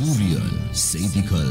சூரியன் செய்திகள்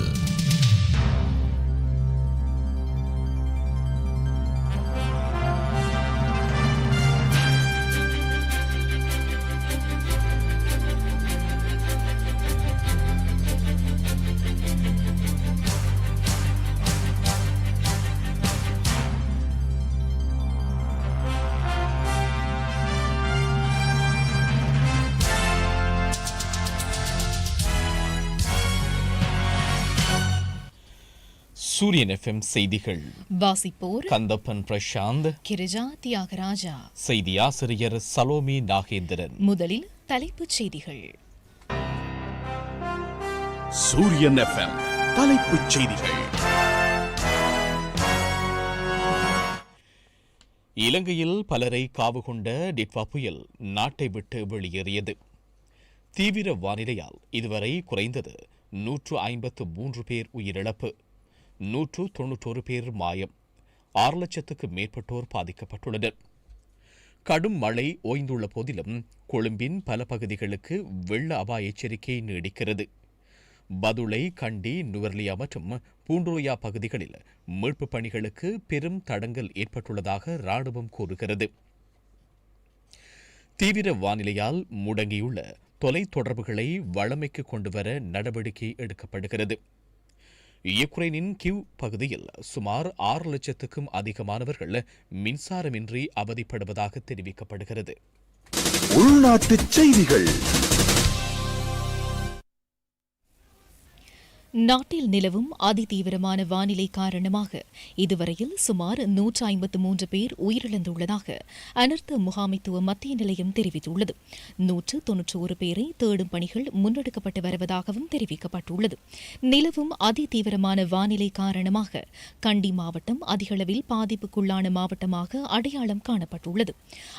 எஃப்எம் செய்திகள். வாசிப்போர் கந்தப்பன் பிரசாந்த் கிரிஜா தியாகராஜா செய்தி ஆசிரியர் சலோமி நாகேந்திரன். முதலில் தலைப்புச் செய்திகள். சூரியன் எஃப்எம் தலைப்புச் செய்திகள். இலங்கையில் பலரை காவு கொண்ட டிட்வா புயல் நாட்டை விட்டு வெளியேறியது. தீவிர வானிலையால் இதுவரை குறைந்தது நூற்று ஐம்பத்து மூன்று பேர் உயிரிழப்பு. நூற்று தொன்னூற்றோரு பேர் மாயம். ஆறு லட்சத்துக்கு மேற்பட்டோர் பாதிக்கப்பட்டுள்ளனர். கடும் மழை ஓய்ந்துள்ள போதிலும் கொழும்பின் பல பகுதிகளுக்கு வெள்ள அபாய எச்சரிக்கை நீடிக்கிறது. பதுளை கண்டி நுவர்லியா மற்றும் பூண்டோயா பகுதிகளில் மீட்புப் பணிகளுக்கு பெரும் தடங்கல் ஏற்பட்டுள்ளதாக ராணுவம் கூறுகிறது. தீவிர வானிலையால் முடங்கியுள்ள தொலைத்தொடர்புகளை வளமைக்கு கொண்டுவர நடவடிக்கை எடுக்கப்படுகிறது. யுக்ரைனின் கிவ் பகுதியில் சுமார் ஆறு லட்சத்துக்கும் அதிகமானவர்கள் மின்சாரமின்றி அவதிப்படுவதாக தெரிவிக்கப்படுகிறது. உள்நாட்டு செய்திகள். நாட்டில் நிலவும் அதிதீவிரமான வானிலை காரணமாக இதுவரையில் சுமார் நூற்று ஐம்பத்து மூன்று பேர் உயிரிழந்துள்ளதாக அனர்த்த முகாமைத்துவ மத்திய நிலையம் தெரிவித்துள்ளது. நூற்று தொன்னூற்று ஒரு பேரை தேடும் பணிகள் முன்னெடுக்கப்பட்டு வருவதாகவும் தெரிவிக்கப்பட்டுள்ளது. நிலவும் அதிதீவிரமான வானிலை காரணமாக கண்டி மாவட்டம் அதிகளவில் பாதிப்புக்குள்ளான மாவட்டமாக அடையாளம் காணப்பட்டுள்ளது.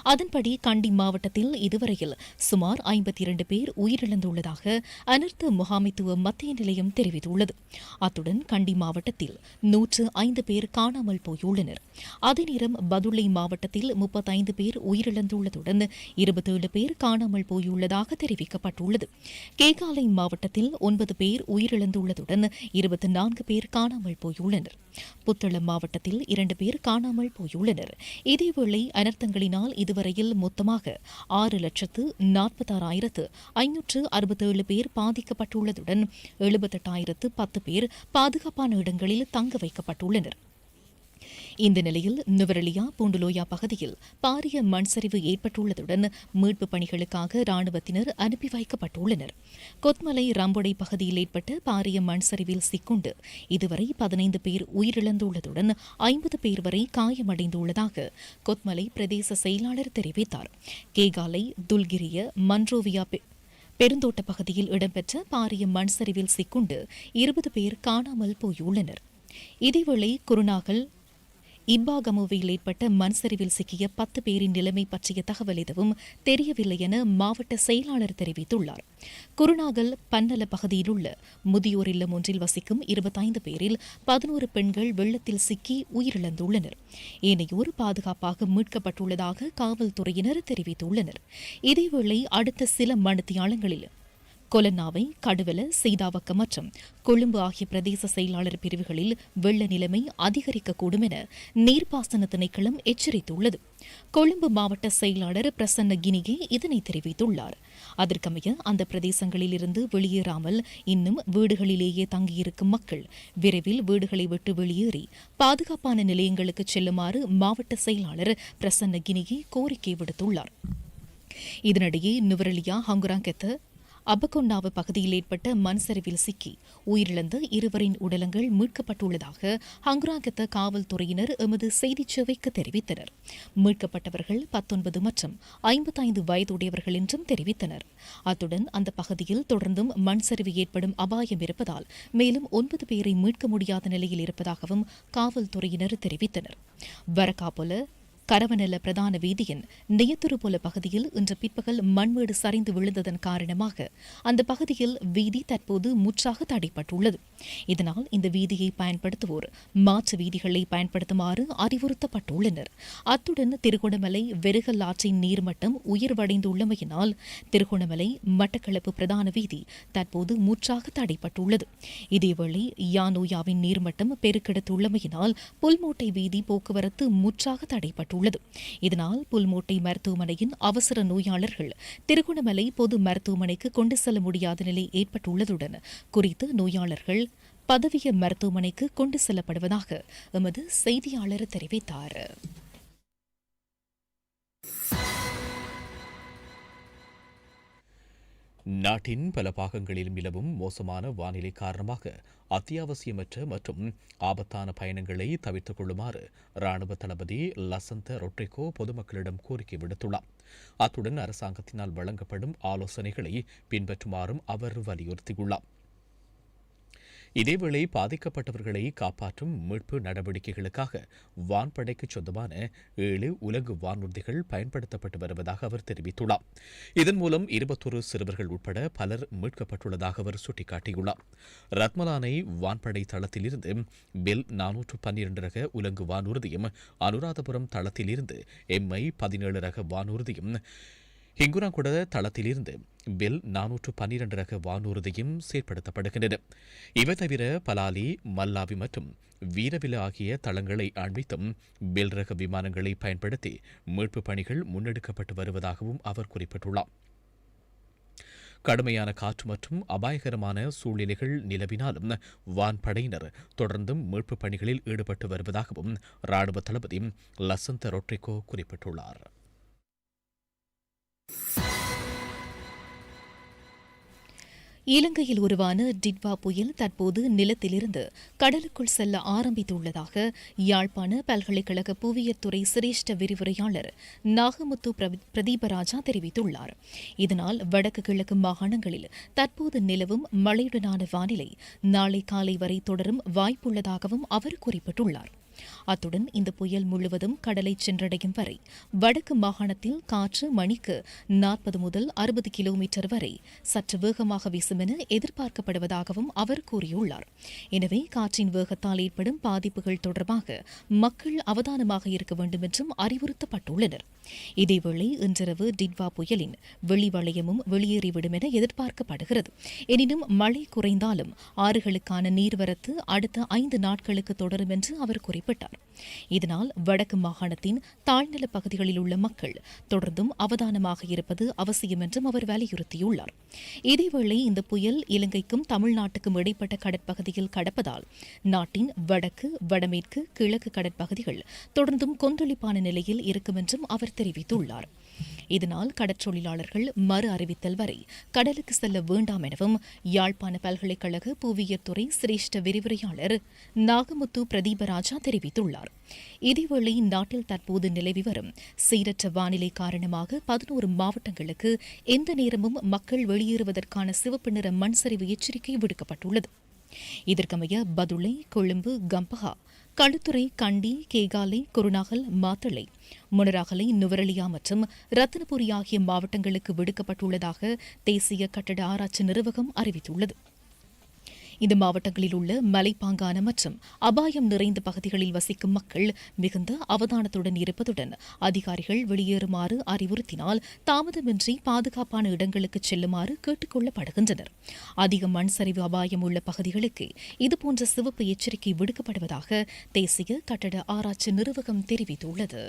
அதன்படி கண்டி மாவட்டத்தில் இதுவரையில் சுமார் ஐம்பத்தி இரண்டு பேர் உயிரிழந்துள்ளதாக அனர்த்த முகாமைத்துவ மத்திய நிலையம் தெரிவித்துள்ளது. அத்துடன் கண்டி மாவட்டத்தில் நூற்று ஐந்து பேர் காணாமல் போயுள்ளனர். அதே நேரம் பதுளை மாவட்டத்தில் முப்பத்தைந்து பேர் உயிரிழந்துள்ளதுடன் இருபத்தேழு பேர் காணாமல் போயுள்ளதாக தெரிவிக்கப்பட்டுள்ளது. கேகாலை மாவட்டத்தில் ஒன்பது பேர் உயிரிழந்துள்ளதுடன் இருபத்தி நான்கு பேர் காணாமல் போயுள்ளனர். புத்தளம் மாவட்டத்தில் இரண்டு பேர் காணாமல் போயுள்ளனர். இதேவேளை அனர்த்தங்களினால் இதுவரையில் மொத்தமாக ஆறு லட்சத்து நாற்பத்தாறாயிரத்து ஐநூற்று அறுபத்தேழு பேர் பாதிக்கப்பட்டுள்ளதுடன் எழுபத்தெட்டாயிரத்து ஆயிரத்து பத்து பேர் பாதுகாப்பான இடங்களில் தங்க வைக்கப்பட்டுள்ளனர். இந்த நிலையில் நுவரெலியா பூண்டுலோயா பகுதியில் பாரிய மண் சரிவு ஏற்பட்டுள்ளதுடன் மீட்பு பணிகளுக்காக ராணுவத்தினர் அனுப்பி வைக்கப்பட்டுள்ளனர். கொத்மலை ரம்பொடை பகுதியில் ஏற்பட்ட பாரிய மண் சரிவில் சிக்குண்டு இதுவரை பதினைந்து பேர் உயிரிழந்துள்ளதுடன் ஐம்பது பேர் வரை காயமடைந்துள்ளதாக கொத்மலை பிரதேச செயலாளர் தெரிவித்தார். கேகாலை துல்கிரிய மன்ரோவியா பெருந்தோட்ட பகுதியில் இடம்பெற்ற பாரிய மண் சரிவில் சிக்குண்டு இருபது பேர் காணாமல் போயுள்ளனர். இதேவேளை குருநாகல் இப்பாகமுவையில் ஏற்பட்ட மண் சரிவில் சிக்கிய பத்து பேரின் நிலைமை பற்றிய தகவல் எதுவும் தெரியவில்லை என மாவட்ட செயலாளர் தெரிவித்துள்ளார். குருநாகல் பன்னல பகுதியில் உள்ள முதியோர் இல்லம் ஒன்றில் வசிக்கும் இருபத்தைந்து பேரில் பதினோரு பெண்கள் வெள்ளத்தில் சிக்கி உயிரிழந்துள்ளனர். ஏனையோர் பாதுகாப்பாக மீட்கப்பட்டுள்ளதாக காவல்துறையினர் தெரிவித்துள்ளனர். இதேவேளை அடுத்த சில மணித்தியாலங்களில் கொலன்னாவை கடுவல சீதாவக்கம் மற்றும் கொழும்பு ஆகிய பிரதேச செயலாளர் பிரிவுகளில் வெள்ள நிலைமை அதிகரிக்கக்கூடும் என நீர்ப்பாசன திணைக்களம் எச்சரித்துள்ளது. கொழும்பு மாவட்ட செயலாளர் பிரசன்ன கினிகே இதனை தெரிவித்துள்ளார். அதற்கமைய அந்த பிரதேசங்களில் இருந்து வெளியேறாமல் இன்னும் வீடுகளிலேயே தங்கியிருக்கும் மக்கள் விரைவில் வீடுகளை விட்டு வெளியேறி பாதுகாப்பான நிலையங்களுக்கு செல்லுமாறு மாவட்ட செயலாளர் பிரசன்ன கினிகே கோரிக்கை விடுத்துள்ளார். இதனிடையே நுவரலியா ஹங்குராங்கெத்த அபகொண்டாவு பகுதியில் ஏற்பட்ட மண் சரிவில் சிக்கி. உயிரிழந்த இருவரின் உடலங்கள் மீட்கப்பட்டுள்ளதாக ஹங்குராகத்த காவல்துறையினர் எமது செய்திச் சேவைக்கு தெரிவித்தனர். மீட்கப்பட்டவர்கள் பத்தொன்பது மற்றும் ஐம்பத்தைந்து வயதுடையவர்கள் என்றும் தெரிவித்தனர். அத்துடன் அந்த பகுதியில் தொடர்ந்தும் மண் சரிவு ஏற்படும் அபாயம் இருப்பதால் மேலும் ஒன்பது பேரை மீட்க முடியாத நிலையில் இருப்பதாகவும் காவல்துறையினர் தெரிவித்தனர். வரக்காபொல கரவநல பிரதான வீதியின் நெய்யத்துருபோல பகுதியில் இன்று பிற்பகல் மண்மேடு சரிந்து விழுந்ததன் காரணமாக அந்த பகுதியில் வீதி தற்போது முற்றாக தடைப்பட்டுள்ளது. இதனால் இந்த வீதியை பயன்படுத்துவோர் மாற்று வீதிகளை பயன்படுத்துமாறு அறிவுறுத்தப்பட்டுள்ளனர். அத்துடன் திருகோணமலை வெறுகல் ஆற்றின் நீர்மட்டம் உயர்வடைந்துள்ளமையினால் திருகோணமலை மட்டக்களப்பு பிரதான வீதி தற்போது முற்றாக தடைப்பட்டுள்ளது. இதேவேளை யானோயாவின் நீர்மட்டம் பெருக்கெடுத்துள்ளமையினால் புல்மோட்டை வீதி போக்குவரத்து முற்றாக தடைப்பட்டுள்ளது. இதனால் புல்மோட்டை மருத்துவமனையின் அவசர நோயாளர்கள் திருகோணமலை பொது மருத்துவமனைக்கு கொண்டு செல்ல முடியாத நிலை ஏற்பட்டுள்ளதுடன் குறித்து நோயாளர்கள் பதவிய மருத்துவமனைக்கு கொண்டு செல்லப்படுவதாக எமது செய்தியாளர் தெரிவித்தார். நாட்டின் பல பாகங்களில் நிலவும் மோசமான வானிலை காரணமாக அத்தியாவசியமற்ற மற்றும் ஆபத்தான பயணங்களை தவிர்த்துக் கொள்ளுமாறு ராணுவ தளபதி லசந்த ரொட்ரிகோ பொதுமக்களிடம் கோரிக்கை விடுத்துள்ளார். அத்துடன் அரசாங்கத்தினால் வழங்கப்படும் ஆலோசனைகளை பின்பற்றுமாறும் அவர் வலியுறுத்தியுள்ளார். இதேவேளை பாதிக்கப்பட்டவர்களை காப்பாற்றும் மீட்பு நடவடிக்கைகளுக்காக வான்படைக்கு சொந்தமான ஏழு உலகு வானூர்திகள் பயன்படுத்தப்பட்டு வருவதாக அவர் தெரிவித்துள்ளார். இதன் மூலம் இருபத்தொரு சிறுவர்கள் உட்பட பலர் மீட்கப்பட்டுள்ளதாக அவர் சுட்டிக்காட்டியுள்ளார். ரத்மலானை வான்படை தளத்திலிருந்து பெல் நானூற்று பன்னிரண்டு ரக உலங்கு வானூர்தியும் அனுராதபுரம் தளத்திலிருந்து எம்ஐ பதினேழு ரக வானூர்தியும் ஹிங்குராங்குட தளத்திலிருந்து பெல் நானூற்று பன்னிரண்டு ரக வானூர்தியும் செயற்படுத்தப்படுகின்றன. இவை தவிர பலாலி மல்லாவி மற்றும் வீரவில ஆகிய தளங்களை அண்மித்தும் பெல் ரக விமானங்களை பயன்படுத்தி மீட்புப் பணிகள் முன்னெடுக்கப்பட்டு வருவதாகவும் அவர் குறிப்பிட்டுள்ளார். கடுமையான காற்று மற்றும் அபாயகரமான சூழ்நிலைகள் நிலவினாலும் வான்படையினர் தொடர்ந்தும் மீட்புப் பணிகளில் ஈடுபட்டு வருவதாகவும் ராணுவ தளபதி லசந்த ரொட்ரிகோ குறிப்பிட்டுள்ளார் இலங்கையில் உருவான டிட்வா புயல் தற்போது நிலத்திலிருந்து கடலுக்குள் செல்ல ஆரம்பித்துள்ளதாக யாழ்ப்பாண பல்கலைக்கழக புவியியல் துறை சிரேஷ்ட விரிவுரையாளர் நாகமுத்து பிரதீபராஜா தெரிவித்துள்ளார். இதனால் வடக்கு கிழக்கு மாகாணங்களில் தற்போது நிலவும் மழையுடனான வானிலை நாளை காலை வரை தொடரும் வாய்ப்புள்ளதாகவும் அவர் குறிப்பிட்டுள்ளார். அத்துடன் இந்த புயல் முழுவதும் கடலை சென்றடையும் வரை வடக்கு மாகாணத்தில் காற்று மணிக்கு நாற்பது முதல் அறுபது கிலோமீட்டர் வரை சற்று வேகமாக வீசும் என எதிர்பார்க்கப்படுவதாகவும் அவர் கூறியுள்ளார். எனவே காற்றின் வேகத்தால் ஏற்படும் பாதிப்புகள் தொடர்பாக மக்கள் அவதானமாக இருக்க வேண்டும் என்றும் அறிவுறுத்தப்பட்டுள்ளனர். இதேவேளை இன்றிரவு டிட்வா புயலின் வெளி வளையமும் வெளியேறிவிடும் என எதிர்பார்க்கப்படுகிறது. எனினும் மழை குறைந்தாலும் ஆறுகளுக்கான நீர்வரத்து அடுத்த ஐந்து நாட்களுக்கு தொடரும் என்று அவர் குறிப்பிட்டார். இதனால் வடக்கு மாகாணத்தின் தாழ்நில பகுதிகளில் உள்ள மக்கள் தொடர்ந்தும் அவதானமாக இருப்பது அவசியம் என்றும் அவர் வலியுறுத்தியுள்ளார். இதேவேளை இந்த புயல் இலங்கைக்கும் தமிழ்நாட்டுக்கும் இடைப்பட்ட கடற்பகுதியில் கடப்பதால் நாட்டின் வடக்கு வடமேற்கு கிழக்கு கடற்பகுதிகள் தொடர்ந்தும் கொந்தளிப்பான நிலையில் இருக்கும் என்றும் அவர் தெரிவித்துள்ளார். இதனால் கடற்றொழிலாளர்கள் மறு அறிவித்தல் வரை கடலுக்கு செல்ல வேண்டாம் எனவும் யாழ்ப்பாண பல்கலைக்கழக புவியியல் துறை சிரேஷ்ட விரிவுரையாளர் நாகமுத்து பிரதீபராஜா தெரிவித்துள்ளார். இதேவேளை நாட்டில் தற்போது நிலவி வரும் சீரற்ற வானிலை காரணமாக பதினோரு மாவட்டங்களுக்கு எந்த நேரமும் மக்கள் வெளியேறுவதற்கான சிவப்பு நிற மண்சரிவு எச்சரிக்கை விடுக்கப்பட்டுள்ளது. இதற்கமைய பதுளை கொழும்பு கம்பஹா களுத்துறை கண்டி கேகாலை குருநாகல் மாத்தளை முனராகலை நுவரலியா மற்றும் ரத்தினபுரி ஆகிய மாவட்டங்களுக்கு விடுக்கப்பட்டுள்ளதாக தேசிய கட்டட ஆராய்ச்சி நிறுவகம் அறிவித்துள்ளது. இந்த மாவட்டங்களில் உள்ள மலைப்பாங்கான மற்றும் அபாயம் நிறைந்த பகுதிகளில் வசிக்கும் மக்கள் மிகுந்த அவதானத்துடன் இருப்பதுடன் அதிகாரிகள் வெளியேறுமாறு அறிவுறுத்தினால் தாமதமின்றி பாதுகாப்பான இடங்களுக்கு செல்லுமாறு கேட்டுக் கொள்ளப்படுகின்றனர். அதிக மண் சரிவு அபாயம் உள்ள பகுதிகளுக்கு இதுபோன்ற சிவப்பு எச்சரிக்கை விடுக்கப்படுவதாக தேசிய கட்டட ஆராய்ச்சி நிறுவகம் தெரிவித்துள்ளது.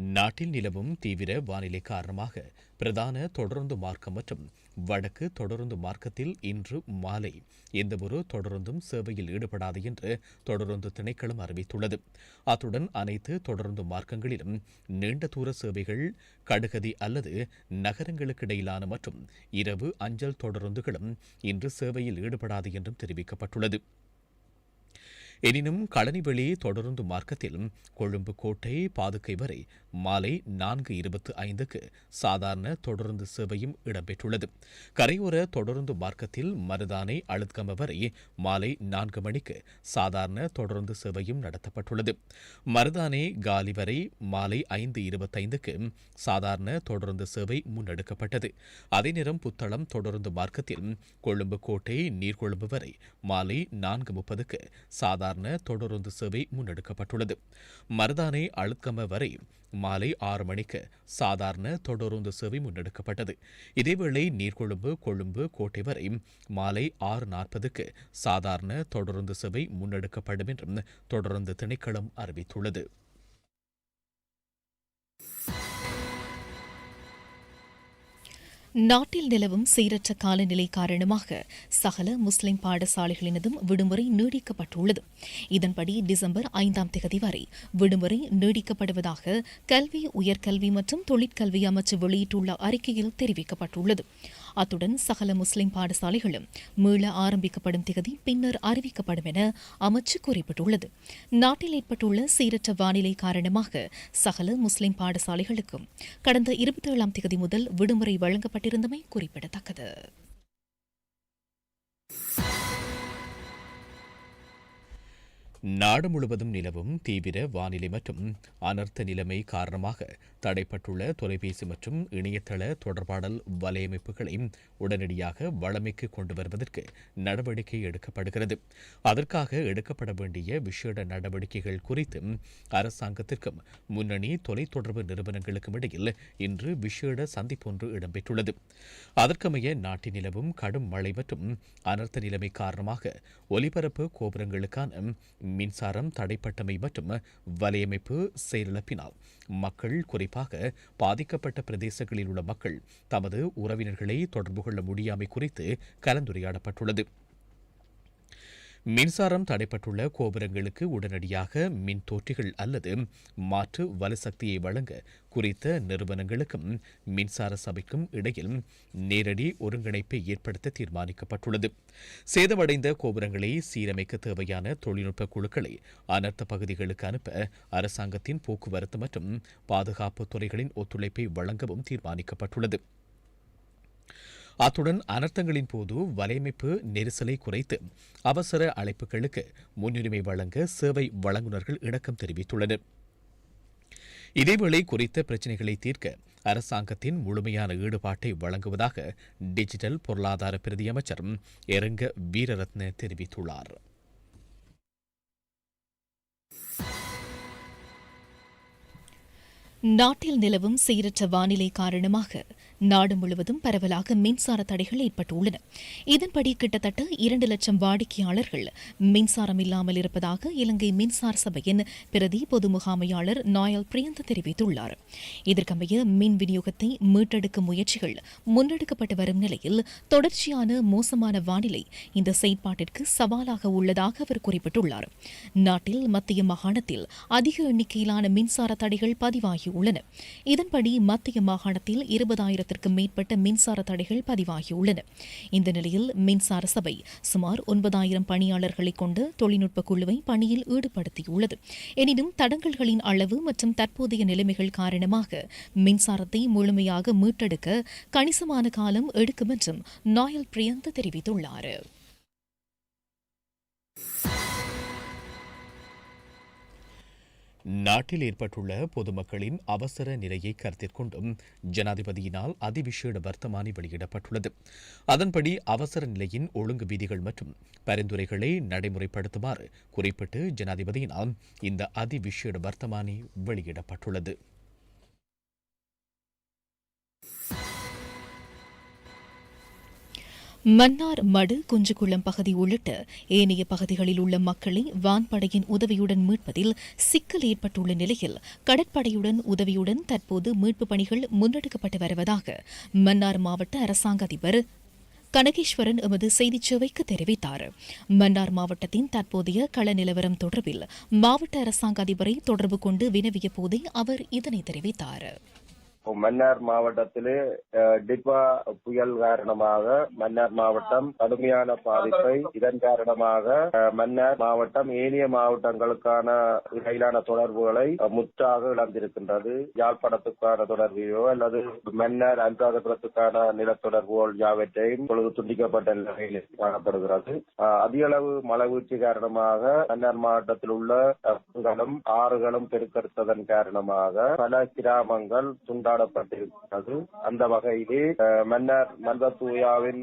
நாட்டில் நிலவும் தீவிர வானிலை காரணமாக பிரதான தொடருந்து மார்க்கம் மற்றும் வடக்கு தொடருந்து மார்க்கத்தில் இன்று மாலை எந்தவொரு தொடருந்தும் சேவையில் ஈடுபடாது என்று தொடருந்து திணைக்களம் அறிவித்துள்ளது. அத்துடன் அனைத்து தொடருந்து மார்க்கங்களிலும் நீண்ட தூர சேவைகள் கடுகதி அல்லது நகரங்களுக்கு இடையிலான மற்றும் இரவு அஞ்சல் தொடருந்துகளும் இன்று சேவையில் ஈடுபடாது என்றும் தெரிவிக்கப்பட்டுள்ளது. எனினும் களனிவெளி தொடருந்து மார்க்கத்தில் கொழும்பு கோட்டை பாதுகை வரை மாலை நான்கு இருபத்து ஐந்துக்கு சாதாரண தொடருந்து சேவையும் இடம்பெற்றுள்ளது. கரையோர தொடருந்து மார்க்கத்தில் மருதானை அழுத்கம வரை மாலை நான்கு மணிக்கு சாதாரண தொடருந்து சேவையும் நடத்தப்பட்டுள்ளது. மருதானை காலி வரை மாலை ஐந்து இருபத்தைந்துக்கு சாதாரண தொடருந்து சேவை முன்னெடுக்கப்பட்டது. அதே நேரம் புத்தளம் தொடருந்து மார்க்கத்தில் கொழும்பு கோட்டை நீர்கொழும்பு வரை மாலை நான்கு முப்பதுக்கு சாதாரண தொடருந்து சேவை முன்னெடுக்கப்பட்டுள்ளது. மருதானை அழுத்கம வரை மாலை ஆறு மணிக்கு சாதாரண தொடருந்து சேவை முன்னெடுக்கப்பட்டது. இதேவேளை நீர்கொழும்பு கொழும்பு கோட்டை வரை மாலை ஆறு நாற்பதுக்கு சாதாரண தொடருந்து சேவை முன்னெடுக்கப்படும் என்றும் தொடருந்து திணைக்களம் அறிவித்துள்ளது. நாட்டில் நிலவும் சீரற்ற காலநிலை காரணமாக சகல முஸ்லிம் பாடசாலைகளினதும் விடுமுறை நீடிக்கப்பட்டுள்ளது. இதன்படி டிசம்பர் ஐந்தாம் தேதி வரை விடுமுறை நீடிக்கப்படுவதாக கல்வி உயர்கல்வி மற்றும் தொழிற்கல்வி அமைச்சு வெளியிட்டுள்ள அறிக்கையில் தெரிவிக்கப்பட்டுள்ளது. அத்துடன் சகல முஸ்லிம் பாடசாலைகளும் மீள ஆரம்பிக்கப்படும் திகதி பின்னர் அறிவிக்கப்படும் என அமைச்சு குறிப்பிட்டுள்ளது. நாட்டில் ஏற்பட்டுள்ள சீரற்ற வானிலை காரணமாக சகல முஸ்லிம் பாடசாலைகளுக்கும் கடந்த இருபத்தி ஏழாம் தேதி முதல் விடுமுறை வழங்கப்பட்டிருந்தமை குறிப்பிடத்தக்கது. நாடு முழுவதும் நிலவும் தீவிர வானிலை மற்றும் அனர்த்த நிலைமை காரணமாக தடைப்பட்டுள்ள தொலைபேசி மற்றும் இணையதள தொடர்பாடல் வலையமைப்புகளை உடனடியாக வளமைக்கு கொண்டு வருவதற்கு நடவடிக்கை எடுக்கப்படுகிறது. அதற்காக எடுக்கப்பட வேண்டிய விசேட நடவடிக்கைகள் குறித்து அரசாங்கத்திற்கும் முன்னணி தொலைத்தொடர்பு நிறுவனங்களுக்கும் இடையில் இன்று விசேட சந்திப்பொன்று இடம்பெற்றுள்ளது. அதற்கமைய நாட்டில் நிலவும் கடும் மழை மற்றும் அனர்த்த நிலைமை காரணமாக ஒலிபரப்பு கோபுரங்களுக்கான மின்சாரம் தடைப்பட்டமை மற்றும் வலையமைப்பு செயலிழப்பினால் மக்கள் குறிப்பாக பாதிக்கப்பட்ட பிரதேசங்களில் உள்ள மக்கள் தமது உறவினர்களை தொடர்பு கொள்ள முடியாமை குறித்து கலந்துரையாடப்பட்டுள்ளது. மின்சாரம் தடைப்பட்டுள்ள கோபுரங்களுக்கு உடனடியாக மின் தோற்றிகள் அல்லது மாற்று வலுசக்தியை வழங்க குறித்த நிறுவனங்களுக்கும் மின்சார சபைக்கும் இடையில் நேரடி ஒருங்கிணைப்பை ஏற்படுத்த தீர்மானிக்கப்பட்டுள்ளது. சேதமடைந்த கோபுரங்களை சீரமைக்க தேவையான தொழில்நுட்ப குழுக்களை அனர்த்த பகுதிகளுக்கு அனுப்ப அரசாங்கத்தின் போக்குவரத்து மற்றும் பாதுகாப்பு துறைகளின் ஒத்துழைப்பை வழங்கவும் தீர்மானிக்கப்பட்டுள்ளது. அத்துடன் அனர்த்தங்களின் போது வலையமைப்பு நெரிசலை குறைத்து அவசர அழைப்புகளுக்கு முன்னுரிமை வழங்க சேவை வழங்குநர்கள் இணக்கம் தெரிவித்துள்ளனர். இதேவேளை குறித்த பிரச்சினைகளை தீர்க்க அரசாங்கத்தின் முழுமையான ஈடுபாட்டை வழங்குவதாக டிஜிட்டல் பொருளாதார பிரதியமைச்சர் எரங்க வீரரத்ன தெரிவித்துள்ளார். நாட்டில் நிலவும் சீரற்ற வானிலை காரணமாக நாடு முழுவதும் பரவலாக மின்சார தடைகள் ஏற்பட்டுள்ளன. இதன்படி கிட்டத்தட்ட இரண்டு லட்சம் வாடிக்கையாளர்கள் மின்சாரம் இல்லாமல் இருப்பதாக இலங்கை மின்சார சபையின் பிரதி பொது முகாமையாளர் நாயல் பிரியந்த தெரிவித்துள்ளார். இதற்கமைய மின் விநியோகத்தை மீட்டெடுக்கும் முயற்சிகள் முன்னெடுக்கப்பட்டு வரும் நிலையில் தொடர்ச்சியான மோசமான வானிலை இந்த செயற்பாட்டிற்கு சவாலாக உள்ளதாக அவர் குறிப்பிட்டுள்ளார். நாட்டில் மத்திய மாகாணத்தில் அதிக எண்ணிக்கையிலான மின்சார தடைகள் பதிவாகியுள்ளன. இதன்படி மத்திய மாகாணத்தில் ஆயிரத்திற்கும் மேற்பட்ட மின்சார தடைகள் பதிவாகியுள்ளன. இந்த நிலையில் மின்சார சபை சுமார் ஒன்பதாயிரம் பணியாளர்களை கொண்ட தொழில்நுட்ப குழுவை பணியில் ஈடுபடுத்தியுள்ளது. எனினும் தடங்கல்களின் அளவு மற்றும் தற்போதைய நிலைமைகள் காரணமாக மின்சாரத்தை முழுமையாக மீட்டெடுக்க கணிசமான காலம் எடுக்கும் என்றும் நாயல் பிரியந்த தெரிவித்துள்ளார். நாட்டில் ஏற்பட்டுள்ள பொதுமக்களின் அவசர நிலையை கருத்தில் கொண்டும் ஜனாதிபதியினால் அதிவிசேட வர்த்தமானி வெளியிடப்பட்டுள்ளது. அதன்படி அவசர நிலையின் ஒழுங்கு விதிகள் மற்றும் பரிந்துரைகளை நடைமுறைப்படுத்துமாறு குறிப்பிட்டு ஜனாதிபதியினால் இந்த அதிவிசேட வர்த்தமானி வெளியிடப்பட்டுள்ளது. மன்னார் மடு குஞ்சுக்குளம் பகுதி உள்ளிட்ட ஏனைய பகுதிகளில் உள்ள மக்களை வான்படையின் உதவியுடன் மீட்பதில் சிக்கல் ஏற்பட்டுள்ள நிலையில் கடற்படையுடன் உதவியுடன் தற்போது மீட்புப் பணிகள் முன்னெடுக்கப்பட்டு வருவதாக மன்னார் மாவட்ட அரசாங்க அதிபர் கனகேஸ்வரன் எமது செய்திச் சேவைக்கு தெரிவித்தார். மன்னார் மாவட்டத்தின் தற்போதைய கள நிலவரம் தொடர்பில் மாவட்ட அரசாங்க அதிபரை தொடர்பு கொண்டு வினவிய போதே அவர் இதனை தெரிவித்தார். மன்னார் மாவட்டத்திலே டிபா புயல் காரணமாக மன்னார் மாவட்டம் கடுமையான பாதிப்பை இதன் காரணமாக மன்னார் மாவட்டம் ஏனைய மாவட்டங்களுக்கான இடையிலான தொடர்புகளை முற்றாக இழந்திருக்கின்றது. யாழ்ப்பாணத்துக்கான தொடர்பையோ அல்லது மன்னார் அனுராதபுரத்துக்கான நிலத்தொடர்புகள் யாவற்றையும் பொழுது துண்டிக்கப்பட்ட நிலையில் காணப்படுகிறது. அதிகளவு அதிக அளவு மழை வீழ்ச்சி காரணமாக மன்னார் மாவட்டத்தில் உள்ள ஆறுகளும் பெருக்கெடுத்ததன் காரணமாக பல கிராமங்கள் கொண்டாடப்பட்டிருக்கிறது. அந்த வகையிலே மன்னர் மன்னார்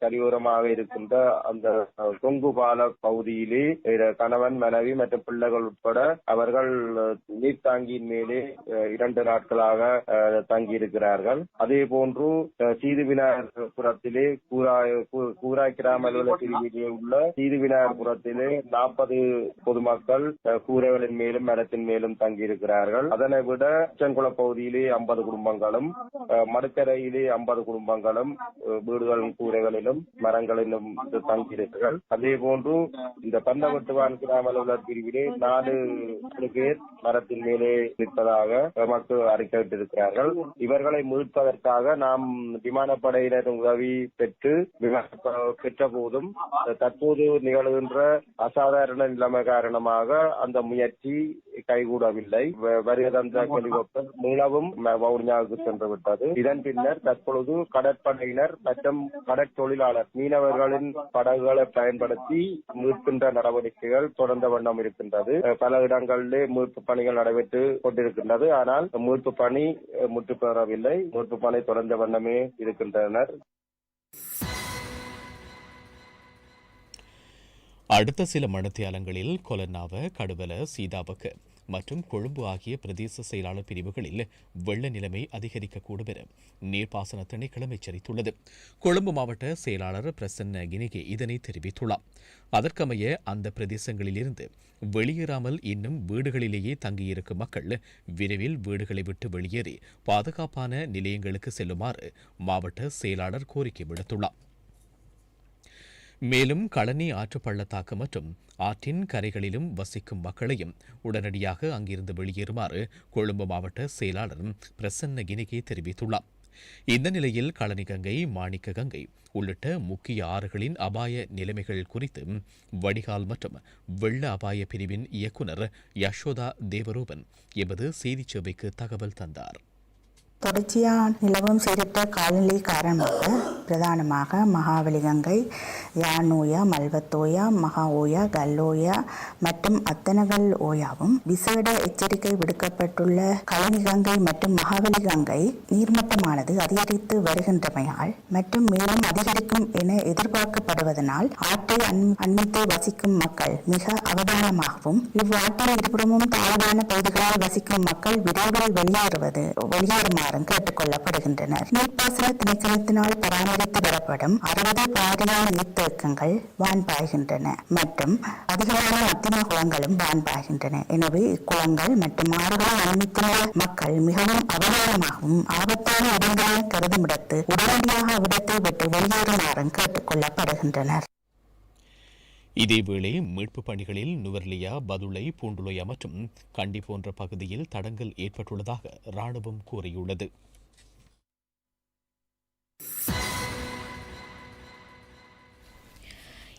கரையோரமாக இருக்கின்ற அந்த அஹ், கொங்கு பால பகுதியிலே கணவன் மனைவி மற்றும் பிள்ளைகள் உட்பட அவர்கள் நீர்த்தாங்கியின் மேலே இரண்டு நாட்களாக தங்கியிருக்கிறார்கள். அதே போன்று அஹ், சீதுவிநாயகபுரத்திலே கூராய் கூராய் கிராம அலுவலக பிரிவிலே உள்ள சீதுவிநாயகபுரத்திலே நாற்பது பொதுமக்கள் கூரைகளின் மேலும் மரத்தின் மேலும் தங்கியிருக்கிறார்கள். அதனை விட அச்சங்குள பகுதியிலே ஐம்பது குடும்பங்களும் மடுக்கரையிலே ஐம்பது குடும்பங்களும் வீடுகளின் கூரைகளிலும் மரங்களிலும் தங்கியிருக்கிறார்கள். அதே போன்று இந்த பந்தவட்டுவான் கிராம அலுவலர் பிரிவிலே நாலு பேர் மரத்தின் மேலே நிற்பதாக எமக்கு அறிக்கையிட்டிருக்கிறார்கள். இவர்களை மீட்பதற்காக நாம் விமானப்படையினரின் உதவி பெற்று விமான- பெற்ற போதும் தற்போது நிகழ்கின்ற அசாதாரண நிலைமை காரணமாக அந்த முயற்சி கைகூடவில்லை. வருகை தந்த ஹெலிகாப்டர் மீளவும் வவுனியாவுக்கு சென்று விட்டது. இதன் பின்னர் தற்பொழுது கடற்படையினர் மற்றும் கடற்தொழிலாளர் மீனவர்களின் படகுகளை பயன்படுத்தி மீட்கின்ற நடவடிக்கைகள் தொடர்ந்த வண்ணம் இருக்கின்றது. பல இடங்களிலே மீட்பு பணிகள் நடைபெற்று கொண்டிருக்கின்றது. ஆனால் மீட்பு பணி முற்றுப்பெறவில்லை முற்று பெறவில்லை. மீட்பு பணி தொடர்ந்த வண்ணமே இருக்கின்றனர். அடுத்த சில மணத்தியாலங்களில் கொலன்னாவ கடுவல சீதாவுக்கு மற்றும் கொழும்பு ஆகிய பிரதேச செயலாளர் பிரிவுகளில் வெள்ள நிலைமை அதிகரிக்கக்கூடும் என நீர்ப்பாசன திணைக்களம் எச்சரித்துள்ளது. கொழும்பு மாவட்ட செயலாளர் பிரசன்ன கினிகே இதனை தெரிவித்துள்ளார். அதற்கமைய அந்த பிரதேசங்களிலிருந்து வெளியேறாமல் இன்னும் வீடுகளிலேயே தங்கியிருக்கும் மக்கள் விரைவில் வீடுகளை விட்டு வெளியேறி பாதுகாப்பான நிலையங்களுக்கு செல்லுமாறு மாவட்ட செயலாளர் கோரிக்கை விடுத்துள்ளார். மேலும் களனி ஆற்று பள்ளத்தாக்கு மற்றும் ஆற்றின் கரைகளிலும் வசிக்கும் மக்களையும் உடனடியாக அங்கிருந்து வெளியேறுமாறு கொழும்பு மாவட்ட செயலாளர் பிரசன்ன கினிகே தெரிவித்துள்ளார். இந்த நிலையில் களனி கங்கை மாணிக்க கங்கை உள்ளிட்ட முக்கிய ஆறுகளின் அபாய நிலைமைகள் குறித்து வடிகால் மற்றும் வெள்ள அபாய பிரிவின் இயக்குனர் யசோதா தேவரூபன் எமது செய்திச் சேவைக்கு தகவல் தந்தார். தொடர்ச்சியாக நிலவும் சீரற்ற காலநிலை காரணமாக பிரதானமாக மகாவலிகங்கை யானோயா மல்வத்தோயா மகா ஓயா கல்லோயா மற்றும் அத்தனகல் ஓயாவும் விசேட எச்சரிக்கை விடுக்கப்பட்டுள்ள கலனிகங்கை மற்றும் மகாவலி கங்கை நீர்மட்டமானது அதிகரித்து வருகின்றமையால் மற்றும் மேலும் அதிகரிக்கும் என எதிர்பார்க்கப்படுவதனால் ஆற்றை அன்- அண்மித்து வசிக்கும் மக்கள் மிக அவதானமாகவும் இவ்வாற்றில் இருபுறமும் தாழ்வான பகுதிகளில் வசிக்கும் மக்கள் விரைவில் வெளியேறுவது வெளியேறுமாறும் கேட்டுக்கொள்ளப்படுகின்றனர். நீர்ப்பாசன திணைக்களத்தினால் பராமரித்து வரப்படும் அறுபது பாரியான நீர்த்தேக்கங்கள் வான்பாய்கின்றன மற்றும் அதிகமான அத்தின குளங்களும் வான்பாய்கின்றன. எனவே இக்குளங்கள் மற்றும் ஆறுகளை அனுமதித்துள்ள மக்கள் மிகவும் அவதானமாகவும் ஆபத்தான இடங்களை கருதுமிடத்து உடனடியாக அவ்விடத்தை விட்டு வெளியேறுமாறும் கேட்டுக்கொள்ளப்படுகின்றனர். இதேவேளை மீட்பு பணிகளில் நுவர்லியா பதுளை பூண்டுலோயா மற்றும் கண்டி போன்ற பகுதியில் தடங்கல் ஏற்பட்டுள்ளதாக ராணுவம் கூறியுள்ளது.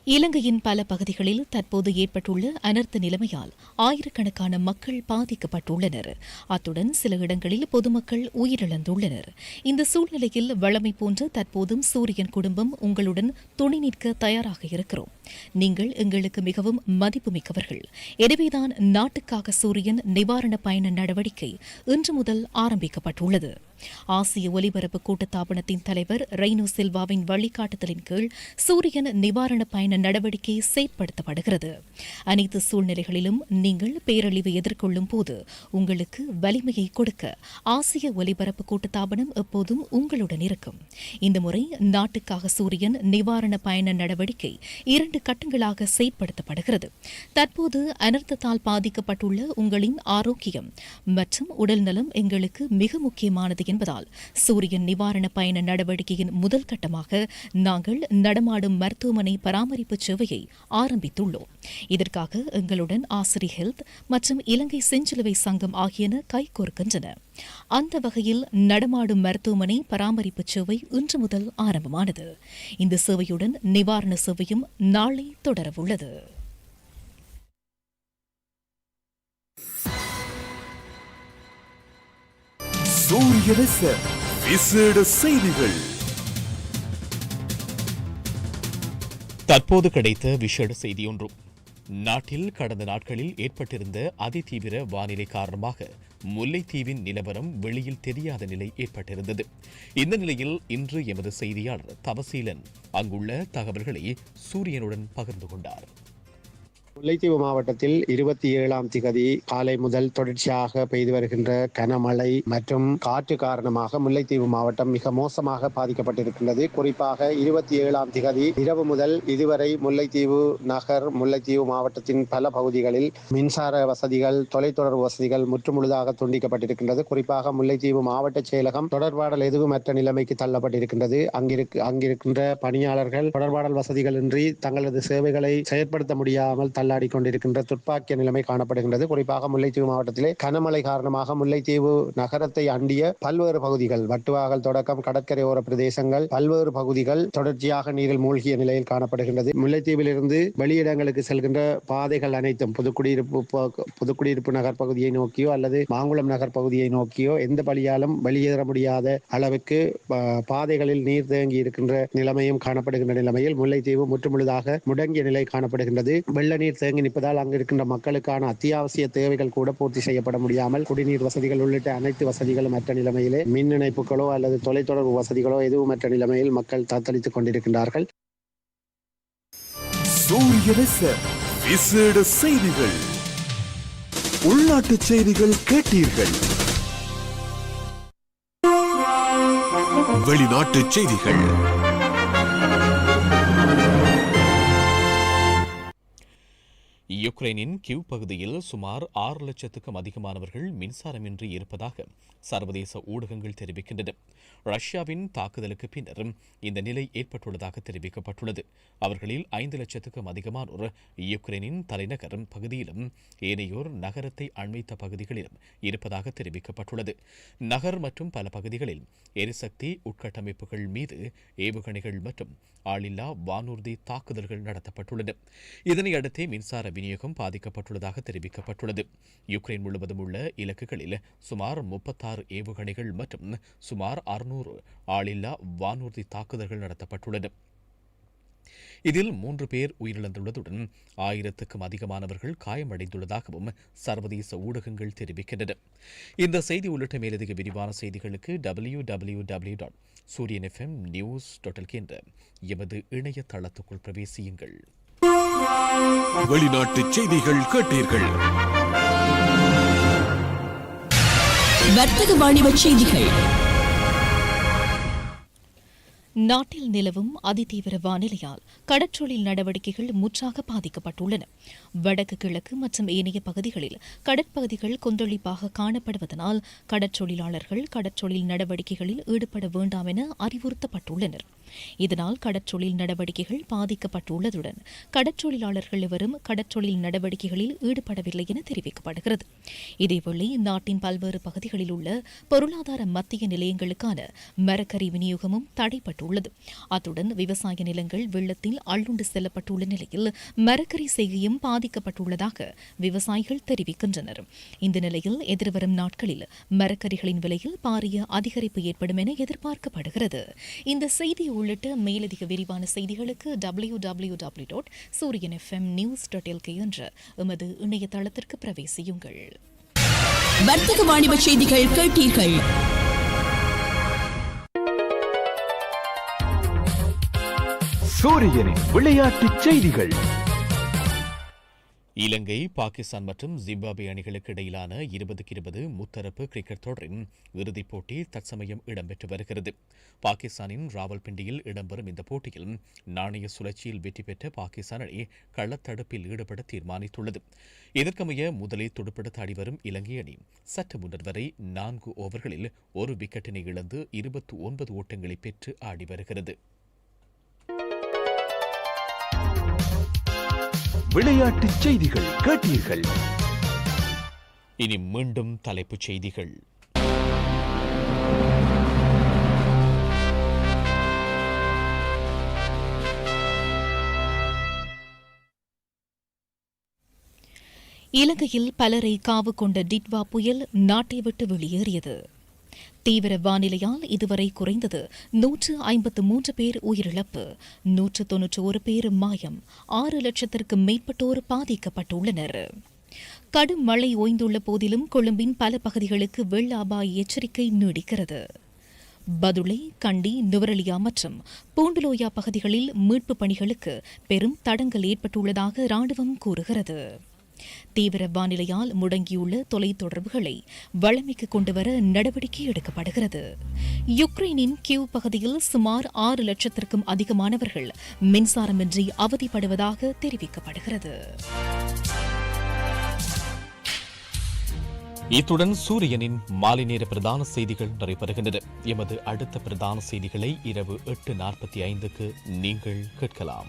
இலங்கையின் பல பகுதிகளில் தற்போது ஏற்பட்டுள்ள அனர்த்த நிலைமையால் ஆயிரக்கணக்கான மக்கள் பாதிக்கப்பட்டுள்ளனர். அத்துடன் சில இடங்களில் பொதுமக்கள் உயிரிழந்துள்ளனர். இந்த சூழ்நிலையில் வளமை போன்ற தற்போதும் சூரியன் குடும்பம் உங்களுடன் துணை நிற்க தயாராக இருக்கிறோம். நீங்கள் எங்களுக்கு மிகவும் மதிப்புமிக்கவர்கள். எனவேதான் நாட்டுக்காக சூரியன் நிவாரண பயண நடவடிக்கை இன்று முதல் ஆரம்பிக்கப்பட்டுள்ளது. ஆசிய ஒலிபரப்பு கூட்டத்தாபனத்தின் தலைவர் ரெய்னோ சில்வாவின் வழிகாட்டுதலின் கீழ் சூரியன் நிவாரண பயண நடவடிக்கை செயற்படுத்தப்படுகிறது. அனைத்து சூழ்நிலைகளிலும் நீங்கள் பேரழிவை எதிர்கொள்ளும் போது உங்களுக்கு வலிமையை கொடுக்க ஆசிய ஒலிபரப்பு கூட்டத்தாபனம் எப்போதும் உங்களுடன் இருக்கும். இந்த முறை நாட்டுக்காக சூரியன் நிவாரண பயண நடவடிக்கை இரண்டு கட்டங்களாக செயற்படுத்தப்படுகிறது. தற்போது அனர்த்தத்தால் பாதிக்கப்பட்டுள்ள உங்களின் ஆரோக்கியம் மற்றும் உடல்நலம் எங்களுக்கு மிக முக்கியமானது என்பதால் சூரியன் நிவாரண பயண நடவடிக்கையின் முதல் கட்டமாக நாங்கள் நடமாடும் மருத்துவமனை பராமரிப்பு சேவையை ஆரம்பித்துள்ளோம். இதற்காக எங்களுடன் ஆசிரி ஹெல்த் மற்றும் இலங்கை செஞ்சிலுவை சங்கம் ஆகியன கைகோர்க்கின்றன அந்த வகையில் நடமாடும் மருத்துவமனை பராமரிப்பு சேவை இன்று முதல் ஆரம்பமானது. இந்த சேவையுடன் நிவாரண சேவையும் நாளை தொடரவுள்ளது. சூரியன் விசேட செய்திகள். தற்போது கிடைத்த விஷேட செய்தியொன்றும் நாட்டில் கடந்த நாட்களில் ஏற்பட்டிருந்த அதிதீவிர வானிலை காரணமாக முல்லைத்தீவின் நிலவரம் வெளியில் தெரியாத நிலை ஏற்பட்டிருந்தது. இந்த நிலையில் இன்று எமது செய்தியாளர் தவசீலன் அங்குள்ள தகவல்களை சூரியனுடன் பகிர்ந்து கொண்டார். முல்லைத்தீவு மாவட்டத்தில் இருபத்தி ஏழாம் திகதி காலை முதல் தொடர்ச்சியாக பெய்து வருகின்ற கனமழை மற்றும் காற்று காரணமாக முல்லைத்தீவு மாவட்டம் மிக மோசமாக பாதிக்கப்பட்டிருக்கின்றது. குறிப்பாக இருபத்தி ஏழாம் திகதி இரவு முதல் இதுவரை முல்லைத்தீவு நகர் முல்லைத்தீவு மாவட்டத்தின் பல பகுதிகளில் மின்சார வசதிகள் தொலைத்தொடர்பு வசதிகள் முற்றுமுழுதாக துண்டிக்கப்பட்டிருக்கின்றது. குறிப்பாக முல்லைத்தீவு மாவட்ட செயலகம் தொடர்பாடல் எதுவுமற்ற நிலைமைக்கு தள்ளப்பட்டிருக்கின்றது. அங்கிருக்கு அங்கிருக்கின்ற பணியாளர்கள் தொடர்பாடல் வசதிகளின்றி தங்களது சேவைகளை செயற்படுத்த முடியாமல் தள்ளாடி கொண்டிருக்கின்ற துப்பாக்கிய நிலைமை காணப்படுகின்றது. குறிப்பாக முல்லைத்தீவு மாவட்டத்திலே கனமழை காரணமாக முல்லைத்தீவு நகரத்தை அண்டிய பல்வேறு பகுதிகள் வட்டுவாகல் தொடக்கம் கடற்கரையோர பிரதேசங்கள் பல்வேறு பகுதிகள் தொடர்ச்சியாக நீரில் மூழ்கிய நிலையில் காணப்படுகின்றது. முல்லைத்தீவிலிருந்து வெளியிடங்களுக்கு செல்கின்ற பாதைகள் அனைத்தும் புதுக்குடியிருப்பு புதுக்குடியிருப்பு நகர் பகுதியை நோக்கியோ அல்லது மாங்குளம் நகர் பகுதியை நோக்கியோ எந்த வழியாலும் வெளியேற முடியாத அளவுக்கு பாதைகளில் நீர் தேங்கி இருக்கின்ற நிலைமையும் காணப்படுகின்ற நிலைமையில் முல்லைத்தீவு முற்றுமுழுதாக முடங்கிய நிலை காணப்படுகின்றது. வெள்ள நீர் தேங்கி நிற்பதால் அங்கு இருக்கின்ற மக்களுக்கான அத்தியாவசிய தேவைகள் கூட பூர்த்தி செய்யப்பட முடியாமல் குடிநீர் வசதிகள் உள்ளிட்ட அனைத்து வசதிகளும் மற்ற நிலைமையிலே மின் இணைப்புகளோ அல்லது தொலைத்தொடர்பு வசதிகளோ எதுவும் மற்ற நிலைமையில் மக்கள் தத்தளித்துக் கொண்டிருக்கின்றார்கள். விசேட செய்திகள். உள்நாட்டு செய்திகள் கேட்டீர்கள். வெளிநாட்டு செய்திகள். யுக்ரைனின் கிவ் பகுதியில் சுமார் ஆறு லட்சத்துக்கும் அதிகமானவர்கள் மின்சாரமின்றி இருப்பதாக சர்வதேச ஊடகங்கள் தெரிவிக்கின்றன. ரஷ்யாவின் தாக்குதலுக்கு பின்னர் இந்த நிலை ஏற்பட்டுள்ளதாக தெரிவிக்கப்பட்டுள்ளது. அவர்களில் ஐந்து லட்சத்துக்கும் அதிகமானோர் யுக்ரைனின் தலைநகர் பகுதியிலும் ஏனையோர் நகரத்தை அண்மைத்த பகுதிகளிலும் இருப்பதாக தெரிவிக்கப்பட்டுள்ளது. நகர் மற்றும் பல பகுதிகளில் எரிசக்தி உட்கட்டமைப்புகள் மீது ஏவுகணைகள் மற்றும் ஆளில்லா வானூர்தி தாக்குதல்கள் நடத்தப்பட்டுள்ளன. இதனையடுத்தே மின்சார விநியோகம் பாதிக்கப்பட்டுள்ளதாக தெரிவிக்கப்பட்டுள்ளது. யுக்ரைன் முழுவதும் உள்ள இலக்குகளில் சுமார் முப்பத்தாறு ஏவுகணைகள் மற்றும் சுமார் அறுநூறு ஆளில்லா வானூர்தி தாக்குதல்கள் நடத்தப்பட்டுள்ளன இதில் மூன்று பேர் உயிரிழந்துள்ளதுடன் ஆயிரத்துக்கும் அதிகமானவர்கள் காயமடைந்துள்ளதாகவும் சர்வதேச ஊடகங்கள் தெரிவிக்கின்றன. இந்த செய்தி உள்ளிட்ட மேலதிக விரிவான செய்திகளுக்கு W W W dot Sooriyan FM news dot என்ற எமது இணையதளத்துக்குள் பிரவேசியுங்கள். வெளிநாட்டு செய்திகள் கேட்டீர்கள். வர்த்தக வாணிப செய்திகள். நாட்டில் நிலவும் அதிதீவிர வானிலையால் கடற்றொழில் நடவடிக்கைகள் முற்றாக பாதிக்கப்பட்டுள்ளன. வடக்கு கிழக்கு மற்றும் ஏனைய பகுதிகளில் கடற்பகுதிகள் கொந்தளிப்பாக காணப்படுவதனால் கடற்றொழிலாளர்கள் கடற்றொழில் நடவடிக்கைகளில் ஈடுபட வேண்டாம் என அறிவுறுத்தப்பட்டுள்ளனர். இதனால் கடற்றொழில் நடவடிக்கைகள் பாதிக்கப்பட்டுள்ளதுடன் கடற்றொழிலாளர்கள் எவரும் கடற்றொழில் நடவடிக்கைகளில் ஈடுபடவில்லை என தெரிவிக்கப்படுகிறது. இதேவேளை நாட்டின் பல்வேறு பகுதிகளில் உள்ள பொருளாதார மத்திய நிலையங்களுக்கான மரக்கறி விநியோகமும் தடைப்பட்டுள்ளது அத்துடன் விவசாய நிலங்கள் வெள்ளத்தில் அள்ளுண்டு செல்லப்பட்டுள்ள நிலையில் மரக்கறி செய்கையும் பாதிக்கப்பட்டுள்ளதாக விவசாயிகள் தெரிவிக்கின்றனர். இந்த நிலையில் எதிர்வரும் நாட்களில் மரக்கறிகளின் விலையில் பாரிய அதிகரிப்பு ஏற்படும் என எதிர்பார்க்கப்படுகிறது. இந்த செய்தி உள்ளிட்ட மேலதிக விரிவான செய்திகளுக்கு W W W dot Sooriyan FM news dot LK என்ற எமது இணையதளத்திற்கு பிரவேசியுங்கள். வர்த்தக வாணிப செய்திகள் கேட்டீர்கள். சூரியனின் விளையாட்டு செய்திகள். இலங்கை பாகிஸ்தான் மற்றும் ஜிம்பாபே அணிகளுக்கு இடையிலான இருபதுக்கு இருபது முத்தரப்பு கிரிக்கெட் தொடரின் இறுதிப் போட்டி தற்சமயம் இடம்பெற்று வருகிறது. பாகிஸ்தானின் ராவல்பிண்டியில் இடம்பெறும் இந்த போட்டியில் நாணய சுழற்சியில் வெற்றி பெற்ற பாகிஸ்தான் அணி கள்ளத்தடுப்பில் ஈடுபட தீர்மானித்துள்ளது. இதற்கமைய முதலில் துடுப்படுத்த அடிவரும் இலங்கை அணி சற்று முன்னர் வரை நான்கு ஓவர்களில் ஒரு விக்கெட்டினை இழந்து இருபத்தி ஒன்பது ஓட்டங்களை பெற்று ஆடி வருகிறது. விளையாட்டுச் செய்திகள் கேட்டீர்கள். இனி மீண்டும் தலைப்புச் செய்திகள். இலங்கையில் பலரை காவு கொண்ட டிட்வா புயல் நாட்டை விட்டு வெளியேறியது. தீவிர வானிலையால் இதுவரை குறைந்தது நூற்று ஐம்பத்து மூன்று பேர் உயிரிழப்பு. நூற்று தொன்னூற்று ஒரு பேர் மாயம். ஆறு லட்சத்திற்கு மேற்பட்டோர் பாதிக்கப்பட்டுள்ளனர். கடும் மழை ஓய்ந்துள்ள போதிலும் கொழும்பின் பல பகுதிகளுக்கு வெள்ள அபாய எச்சரிக்கை நீடிக்கிறது. பதுளை கண்டி நுவரலியா மற்றும் பூண்டுலோயா பகுதிகளில் மீட்புப் பணிகளுக்கு பெரும் தடங்கல் ஏற்பட்டுள்ளதாக ராணுவம் கூறுகிறது. தீவிர வானிலையால் முடங்கியுள்ள தொலைத்தொடர்புகளை வழமைக்கு கொண்டுவர நடவடிக்கை எடுக்கப்படுகிறது. யுக்ரைனின் கியூ பகுதியில் சுமார் ஆறு லட்சத்திற்கும் அதிகமானவர்கள் மின்சாரமின்றி அவதிப்படுவதாக தெரிவிக்கப்படுகிறது. இத்துடன் சூரியனின் மாலை நேர பிரதான செய்திகள் நிறைவருகின்றன எமது அடுத்த பிரதான செய்திகளை இரவு எட்டு நாற்பத்தி ஐந்துக்கு நீங்கள் கேட்கலாம்.